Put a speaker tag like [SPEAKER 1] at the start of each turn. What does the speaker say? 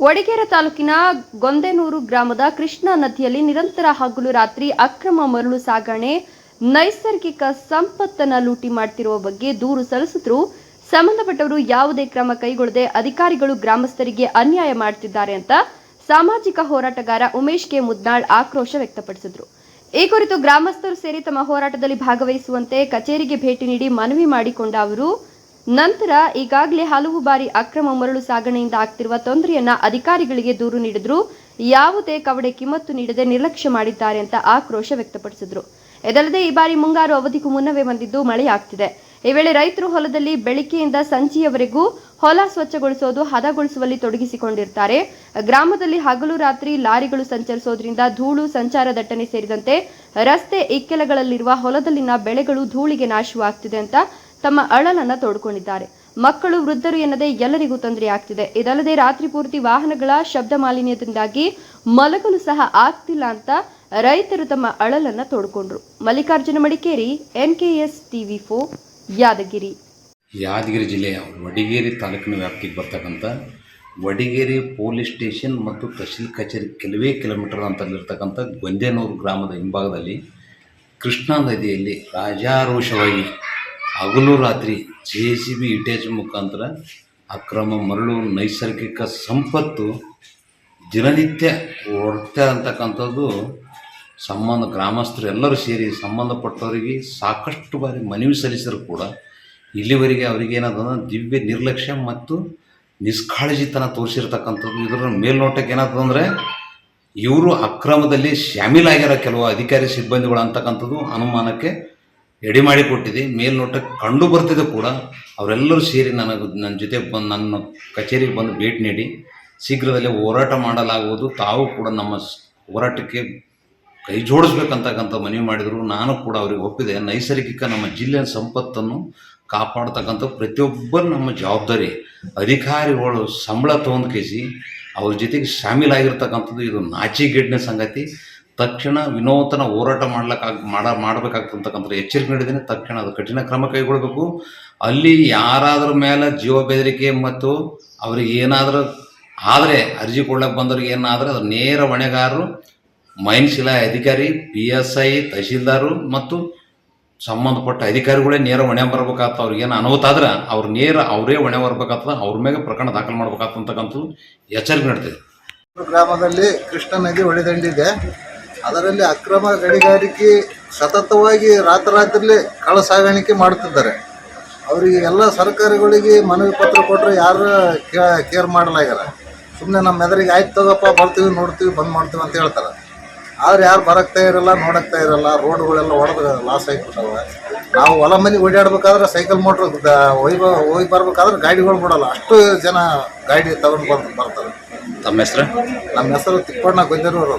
[SPEAKER 1] ವಡಿಗೇರ ತಾಲೂಕಿನ ಗೊಂದೆನೂರು ಗ್ರಾಮದ ಕೃಷ್ಣಾ ನದಿಯಲ್ಲಿ ನಿರಂತರ ಹಗಲು ರಾತ್ರಿ ಅಕ್ರಮ ಮರಳು ಸಾಗಣೆ, ನೈಸರ್ಗಿಕ ಸಂಪತ್ತನ್ನು ಲೂಟಿ ಮಾಡ್ತಿರುವ ಬಗ್ಗೆ ದೂರು ಸಲ್ಲಿಸಿದ್ರು. ಸಂಬಂಧಪಟ್ಟವರು ಯಾವುದೇ ಕ್ರಮ ಕೈಗೊಳ್ಳದೆ ಅಧಿಕಾರಿಗಳು ಗ್ರಾಮಸ್ಥರಿಗೆ ಅನ್ಯಾಯ ಮಾಡ್ತಿದ್ದಾರೆ ಅಂತ ಸಾಮಾಜಿಕ ಹೋರಾಟಗಾರ ಉಮೇಶ್ ಕೆ. ಮುದ್ನಾಳ್ ಆಕ್ರೋಶ ವ್ಯಕ್ತಪಡಿಸಿದ್ರು. ಈ ಕುರಿತು ಗ್ರಾಮಸ್ಥರು ಸೇರಿ ತಮ್ಮ ಹೋರಾಟದಲ್ಲಿ ಭಾಗವಹಿಸುವಂತೆ ಕಚೇರಿಗೆ ಭೇಟಿ ನೀಡಿ ಮನವಿ ಮಾಡಿಕೊಂಡ ಅವರು ನಂತರ ಈಗಾಗಲೇ ಹಲವು ಬಾರಿ ಅಕ್ರಮ ಮರಳು ಸಾಗಣೆಯಿಂದ ಆಗ್ತಿರುವ ತೊಂದರೆಯನ್ನ ಅಧಿಕಾರಿಗಳಿಗೆ ದೂರು ನೀಡಿದ್ರು. ಯಾವುದೇ ಕವಡೆ ಕಿಮ್ಮತ್ತು ನೀಡದೆ ನಿರ್ಲಕ್ಷ್ಯ ಮಾಡಿದ್ದಾರೆ ಅಂತ ಆಕ್ರೋಶ ವ್ಯಕ್ತಪಡಿಸಿದ್ರು. ಇದಲ್ಲದೆ ಈ ಬಾರಿ ಮುಂಗಾರು ಅವಧಿಗೂ ಮುನ್ನವೇ ಬಂದಿದ್ದು ಮಳೆಯಾಗ್ತಿದೆ. ಈ ವೇಳೆ ರೈತರು ಹೊಲದಲ್ಲಿ ಬೆಳಿಗ್ಗೆಯಿಂದ ಸಂಜೆಯವರೆಗೂ ಹೊಲ ಸ್ವಚ್ಛಗೊಳಿಸೋದು ಹದಗೊಳಿಸುವಲ್ಲಿ ತೊಡಗಿಸಿಕೊಂಡಿರ್ತಾರೆ. ಗ್ರಾಮದಲ್ಲಿ ಹಗಲು ರಾತ್ರಿ ಲಾರಿಗಳು ಸಂಚರಿಸೋದ್ರಿಂದ ಧೂಳು, ಸಂಚಾರ ದಟ್ಟಣೆ ಸೇರಿದಂತೆ ರಸ್ತೆ ಇಕ್ಕೆಲಗಳಲ್ಲಿರುವ ಹೊಲದಲ್ಲಿನ ಬೆಳೆಗಳು ಧೂಳಿಗೆ ನಾಶವಾಗ್ತಿದೆ ಅಂತ ತಮ್ಮ ಅಳಲನ್ನ ತೋಡ್ಕೊಂಡಿದ್ದಾರೆ. ಮಕ್ಕಳು ವೃದ್ಧರು ಎನ್ನದೇ ಎಲ್ಲರಿಗೂ ತೊಂದರೆಯಾಗ್ತಿದೆ. ಇದಲ್ಲದೆ ರಾತ್ರಿ ಪೂರ್ತಿ ವಾಹನಗಳ ಶಬ್ದ ಮಾಲಿನ್ಯದಿಂದಾಗಿ ಮಲಗಲು ಸಹ ಆಗ್ತಿಲ್ಲ ಅಂತ ರೈತರು ತಮ್ಮ ಅಳಲನ್ನ ತೋಡ್ಕೊಂಡ್ರು. Mallikarjuna Madikeri, NKS TV for Yadagiri.
[SPEAKER 2] Yadagiri ಜಿಲ್ಲೆಯ ವಡಿಗೇರಿ ತಾಲೂಕಿನ ವ್ಯಾಪ್ತಿಗೆ ಬರ್ತಕ್ಕಂಥ ವಡಿಗೇರಿ ಪೊಲೀಸ್ ಸ್ಟೇಷನ್ ಮತ್ತು ತಹಶೀಲ್ ಕಚೇರಿ ಕೆಲವೇ ಕಿಲೋಮೀಟರ್ ಅಂತಲ್ಲಿರ್ತಕ್ಕಂಥ ಗೊಂದೇನೂರು ಗ್ರಾಮದ ಹಿಂಭಾಗದಲ್ಲಿ ಕೃಷ್ಣಾ ನದಿಯಲ್ಲಿ ರಾಜಾರೋಷವಾಗಿ ಹಗಲು ರಾತ್ರಿ ಜೆ ಸಿ ಬಿ ಇಟೇಜ್ ಮುಖಾಂತರ ಅಕ್ರಮ ಮರಳು ನೈಸರ್ಗಿಕ ಸಂಪತ್ತು ದಿನನಿತ್ಯ ಹೊರಡ್ತಾ ಅಂತಕ್ಕಂಥದ್ದು ಸಂಬಂಧ ಗ್ರಾಮಸ್ಥರೆಲ್ಲರೂ ಸೇರಿ ಸಂಬಂಧಪಟ್ಟವರಿಗೆ ಸಾಕಷ್ಟು ಬಾರಿ ಮನವಿ ಸಲ್ಲಿಸಿದ್ರು ಕೂಡ. ಇಲ್ಲಿವರೆಗೆ ಅವರಿಗೆ ಏನಾದ ದಿವ್ಯ ನಿರ್ಲಕ್ಷ್ಯ ಮತ್ತು ನಿಷ್ಕಾಳಜಿತನ ತೋರಿಸಿರ್ತಕ್ಕಂಥದ್ದು. ಇದರ ಮೇಲ್ನೋಟಕ್ಕೆ ಏನಾಗ್ತದೆ ಅಂದರೆ ಇವರು ಅಕ್ರಮದಲ್ಲಿ ಶಾಮೀಲಾಗಿರೋ ಕೆಲವು ಅಧಿಕಾರಿ ಸಿಬ್ಬಂದಿಗಳು ಅಂತಕ್ಕಂಥದ್ದು ಅನುಮಾನಕ್ಕೆ ಎಡೆ ಮಾಡಿಕೊಟ್ಟಿದೆ ಮೇಲ್ನೋಟಕ್ಕೆ ಕಂಡು ಬರ್ತಿದೆ ಕೂಡ. ಅವರೆಲ್ಲರೂ ಸೇರಿ ನನಗೆ ನನ್ನ ಜೊತೆ ಬಂದು ನನ್ನ ಕಚೇರಿಗೆ ಬಂದು ಭೇಟಿ ನೀಡಿ, ಶೀಘ್ರದಲ್ಲೇ ಹೋರಾಟ ಮಾಡಲಾಗುವುದು. ತಾವು ಕೂಡ ನಮ್ಮ ಹೋರಾಟಕ್ಕೆ ಕೈ ಜೋಡಿಸ್ಬೇಕಂತಕ್ಕಂಥ ಮನವಿ ಮಾಡಿದರು. ನಾನು ಕೂಡ ಅವರಿಗೆ ಒಪ್ಪಿದೆ. ನೈಸರ್ಗಿಕ ನಮ್ಮ ಜಿಲ್ಲೆಯ ಸಂಪತ್ತನ್ನು ಕಾಪಾಡ್ತಕ್ಕಂಥ ಪ್ರತಿಯೊಬ್ಬರು ನಮ್ಮ ಜವಾಬ್ದಾರಿ. ಅಧಿಕಾರಿಗಳು ಸಂಬಳ ತೊಗೊಂಡು ಕೇಸಿ, ಅವ್ರ ಜೊತೆಗೆ ಶಾಮೀಲಾಗಿರ್ತಕ್ಕಂಥದ್ದು ಇದು ನಾಚಿಗೆಡ್ನ ಸಂಗತಿ. ತಕ್ಷಣ ವಿನೂತನ ಹೋರಾಟ ಮಾಡ್ಲಿಕ್ಕಾಗ ಮಾಡ ಮಾಡಬೇಕಾಗ್ತಕ್ಕಂಥ ಎಚ್ಚರಿಕೆ ನೀಡಿದ್ದೇನೆ. ತಕ್ಷಣ ಅದು ಕಠಿಣ ಕ್ರಮ ಕೈಗೊಳ್ಳಬೇಕು. ಅಲ್ಲಿ ಯಾರಾದ್ರ ಮೇಲೆ ಜೀವ ಬೆದರಿಕೆ ಮತ್ತು ಅವ್ರಿಗೆ ಏನಾದರೂ ಆದರೆ, ಅರ್ಜಿ ಕೊಡ್ಲಕ್ಕೆ ಬಂದವ್ರಿಗೆ ಏನಾದರೆ ಅದು ನೇರ ಹೊಣೆಗಾರರು ಮೈನ್ಸ್ ಇಲಾಖೆ ಅಧಿಕಾರಿ, ಪಿ ಎಸ್ ಐ ತಹಶೀಲ್ದಾರು ಮತ್ತು ಸಂಬಂಧಪಟ್ಟ ಅಧಿಕಾರಿಗಳೇ ನೇರ ಹೊಣೆ ಬರ್ಬೇಕಾಗ್ತದೆ. ಅವ್ರಿಗೆ ಏನು ಅನಾಹುತ ಆದ್ರೆ ಅವ್ರು ನೇರ ಅವರೇ ಹೊಣೆ ಬರ್ಬೇಕಾಗ್ತದೆ. ಅವ್ರ ಮೇಲೆ ಪ್ರಕರಣ ದಾಖಲು ಮಾಡ್ಬೇಕಾಗ್ತಕ್ಕಂಥದ್ದು ಎಚ್ಚರಿಕೆ ನೀಡ್ತೀವಿ
[SPEAKER 3] ಗ್ರಾಮದಲ್ಲಿ ಕೃಷ್ಣ ನದಿ ಒಳೆದಂಡಿದೆ ಅದರಲ್ಲಿ ಅಕ್ರಮ ಗಣಿಗಾರಿಕೆ ಸತತವಾಗಿ ರಾತ್ರಿ ಕಳ ಸಾಗಾಣಿಕೆ ಮಾಡುತ್ತಿದ್ದಾರೆ. ಅವರಿಗೆ ಎಲ್ಲ ಸರ್ಕಾರಗಳಿಗೆ ಮನವಿ ಪತ್ರ ಕೊಟ್ಟರೆ ಯಾರು ಕೇರ್ ಮಾಡಲಾಗ್ಯಾರ ಸುಮ್ಮನೆ ನಮ್ಮ ಎದುರಿಗೆ ಆಯ್ತು ತಗೋಪ್ಪ ಬರ್ತೀವಿ ನೋಡ್ತೀವಿ ಬಂದ್ ಮಾಡ್ತೀವಿ ಅಂತ ಹೇಳ್ತಾರೆ. ಆದ್ರೆ ಯಾರು ಬರಕ್ತಾ ಇರಲ್ಲ ನೋಡಕ್ತಾ ಇರಲ್ಲ ರೋಡ್ಗಳೆಲ್ಲ ಹೊಡೆದ ಲಾಸ್ ಆಗಿಬಿಟ್ಟವ. ನಾವು ಹೊಲ ಮನೆಗೆ ಓಡಾಡ್ಬೇಕಾದ್ರೆ ಸೈಕಲ್ ಮೋಟ್ರ್ ಒಯ್ ಹೋಗಿ ಬರ್ಬೇಕಾದ್ರೆ ಗಾಡಿಗಳು ಬಿಡಲ್ಲ. ಅಷ್ಟು ಜನ ಗಾಡಿ ತಗೊಂಡು ಬಂದು ಬರ್ತಾರೆ.
[SPEAKER 2] ತಮ್ಮ ಹೆಸರು?
[SPEAKER 3] ನಮ್ಮ ಹೆಸರು ತಿಪ್ಪಣ್ಣ ಗೊಂದಿರೋರು